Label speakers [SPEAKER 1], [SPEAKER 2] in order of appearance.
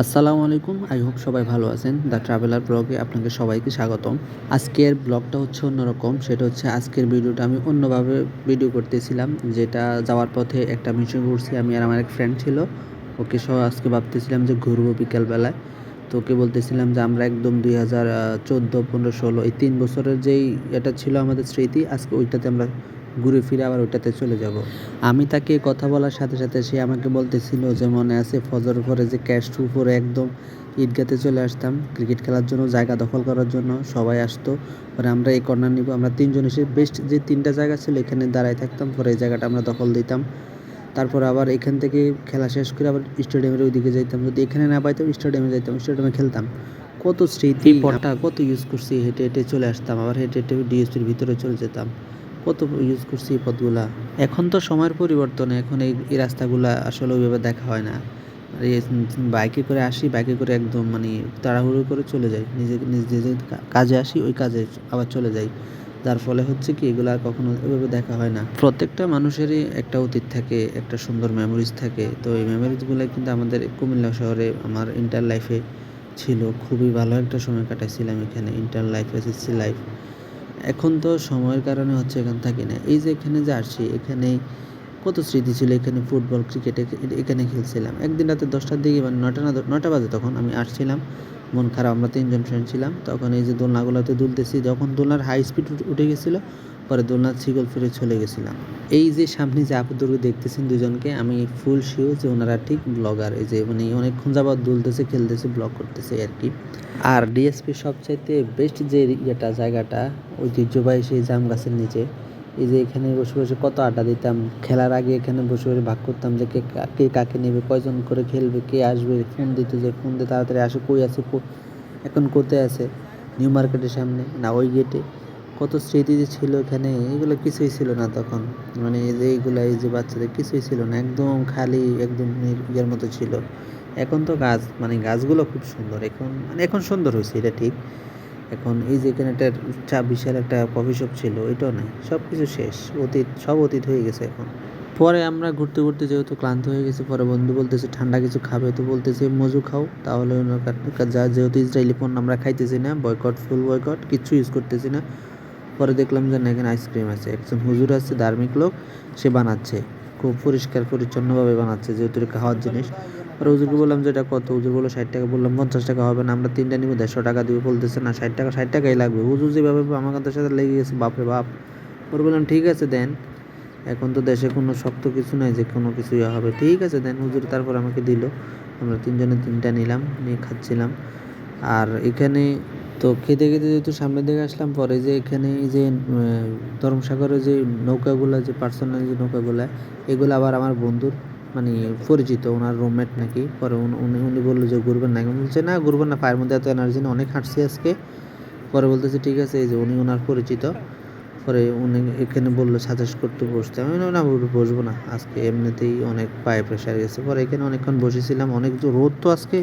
[SPEAKER 1] আসসালামু আলাইকুম। I hope সবাই ভালো আছেন। দ্য ট্রাভেলার ব্লগে আপনাকে সবাইকে স্বাগতম। আজকের ব্লগটা হচ্ছে অন্যরকম। সেটা হচ্ছে আজকের ভিডিওটা আমি অন্যভাবে ভিডিও করতেছিলাম, যেটা যাওয়ার পথে একটা মিশন করছি আমি আর আমার এক ফ্রেন্ড ছিল। ওকে সহ আজকে ভাবতেছিলাম যে ঘুরবো বিকালবেলায়। তো ওকে বলতেছিলাম যে আমরা একদম দুই হাজার চোদ্দ, পনেরো, ষোলো এই তিন বছরের যেই এটা ছিল আমাদের স্মৃতি, আজকে ওইটাতে আমরা ঘুরে ফিরে আবার ওইটাতে চলে যাব। আমি তাকে কথা বলার সাথে সাথে সে আমাকে বলতেছিল যে মনে আছে ফজর পরে যে ক্যাশ টু পরে একদম ঈদগাতে চলে আসতাম। ক্রিকেট খেলার জন্য জায়গা দখল করার জন্য সবাই আসতো। পরে আমরা এই কর্নার নিব। আমরা তিনজন এসে বেস্ট যে তিনটা জায়গা ছিল এখানে দাঁড়ায় থাকতাম। পরে এই জায়গাটা আমরা দখল দিতাম। তারপর আবার এখান থেকে খেলা শেষ করে আবার স্টেডিয়ামের ওইদিকে যাইতাম। যদি এখানে না পাইতাম স্টেডিয়ামে যাইতাম। স্টেডিয়ামে খেলতাম। কত স্মৃতি পটটা কত ইউজ করছি হেঁটে হেঁটে চলে আসতাম। আবার হেঁটে হেঁটে ডিএসপির ভিতরে চলে যেতাম। কত ইউজ করছি এই পথগুলা এখন তো সময়ের পরিবর্তনে এখন এই রাস্তাগুলা আসলে ওইভাবে দেখা হয় না। আর বাইকে করে আসি বাইকে করে একদম মানে তাড়াহুড়ো করে চলে যাই। নিজে, নিজ নিজের কাজে আসি, ওই কাজে আবার চলে যাই। যার ফলে হচ্ছে কি এগুলো আর কখনো ওইভাবে দেখা হয় না। প্রত্যেকটা মানুষেরই একটা অতীত থাকে, একটা সুন্দর মেমোরিজ থাকে। তো এই মেমোরিজগুলো কিন্তু আমাদের কুমিল্লা শহরে, আমার ইন্টার লাইফে ছিল। খুবই ভালো একটা সময় কাটাইছিলাম এখানে ইন্টার লাইফ এসএসসি লাইফ এখন তো সময়ের কারণে হচ্ছে এখানে থাকি না। এই যে এখানে যে আসছি, এখানে কত স্মৃতি ছিল? এখানে ফুটবল, ক্রিকেট এখানে খেলছিলাম। একদিন রাতে দশটার দিকে মানে নটা না নটা বাজে তখন আমি আসছিলাম। মন খারাপ, আমরা তিনজন ফ্রেন্ড ছিলাম। তখন এই যে দোলনাগুলোতে দুলতেছি, যখন দোলনার হাই স্পিড উঠে গেছিল পরে দোলনার ছিগল ফিরে চলে গেছিলাম। এই যে সামনে যে আপুদুরু দেখতেছেন দুজনকে, আমি ফুল শিও যে ওনারা ঠিক ব্লগার এই যে মানে অনেকক্ষণ যাবৎ দুলতেছে, খেলতেছে ব্লগ করতেছে আর কি। আর ডিএসপি সবচাইতে বেস্ট যে ইয়েটা, জায়গাটা, ঐতিহ্যবাহী সেই জাম গাছের নিচে, এই যে এখানে বসে বসে কত আড্ডা দিতাম, খেলার আগে এখানে বসে বসে ভাগ করতাম যে কে কা- কাকে নেবে, কয়জন করে খেলবে, কে আসবে, ফোন দিত যে ফোন দিয়ে তাড়াতাড়ি আসে, কই আছে এখন কোথায় আছে? নিউ মার্কেটের সামনে, না ওই গেটে কত স্মৃতি যে ছিল এখানে, এগুলো কিছুই ছিল না তখন। মানে এই যে এইগুলো, এই যে বাচ্চাদের কিছুই ছিল না, একদম খালি, একদম ইয়ের মতো ছিল। এখন তো গাছ মানে গাছগুলো খুব সুন্দর। এখন মানে এখন সুন্দর হয়েছে, এটা ঠিক। এখন এই যে এখানে একটা চা বিশাল একটা কফি শপ ছিল, এটাও নাই। সব কিছু শেষ, অতীত, সব অতীত হয়ে গেছে এখন। পরে আমরা ঘুরতে ঘুরতে যেহেতু ক্লান্ত হয়ে গেছি, পরে বন্ধু বলতেছে, ঠান্ডা কিছু খাবে? তো বলতেছে, মজু খাও, তাহলে যা, যেহেতু ইসরায়েলি পণ্য আমরা খাইতেছি না বয়কট ফুল বয়কট কিচ্ছু ইউজ করতেছি না। পরে দেখলাম যে এখানে আইসক্রিম আছে। একজন হুজুর আছে, ধার্মিক লোক, সে বানাচ্ছে। খুব পরিষ্কার, পরিচ্ছন্নভাবে বানাচ্ছে, যেহেতু খাওয়ার জিনিস। পরে হুজুরকে বললাম যে, এটা কত? হুজুর বলল, ষাট টাকা। বললাম, পঞ্চাশ টাকা হবে না, আমরা তিনটা নিবো, দেড়শো টাকা দিবে। বলতেছে, না, ষাট টাকা, ষাট টাকাই লাগবে। হুজুর যেভাবে আমার সাথে লেগে গেছে, বাপরে বাপ। ওর বললাম, ঠিক আছে, দেন। এখন তো দেশে কোনো শক্ত কিছু নাই যে, কোনো কিছু ইয়ে হবে। ঠিক আছে, দেন। হুজুর তারপর আমাকে দিল। আমরা তিনজনে তিনটা নিলাম, নিয়ে খাচ্ছিলাম। আর এখানে তো খেতে খেতে যেহেতু সামনের দিকে আসলাম, পরে যে এখানে যে ধর্মসাগরের যে নৌকাগুলো, যে পার্সোনাল যে নৌকাগুলো, এগুলো আবার আমার বন্ধুর মানে পরিচিত, ওনার রুমমেট নাকি, পরে উনি উনি বলল যে ঘুরবেন না। বলছে, না ঘুরবেন না, পায়ের মধ্যে এত এনার্জি না অনেক হাঁটছি আজকে। পরে বলতেছে, ঠিক আছে, এই যে উনি ওনার পরিচিত। পরে উনি এখানে বলল সাজেস্ট করতে বসতে। আমি না, বসবো না, আজকে এমনিতেই অনেক পায়ে প্রেশার গেছে। পরে এখানে অনেকক্ষণ বসেছিলাম, অনেক রোদ তো আজকে।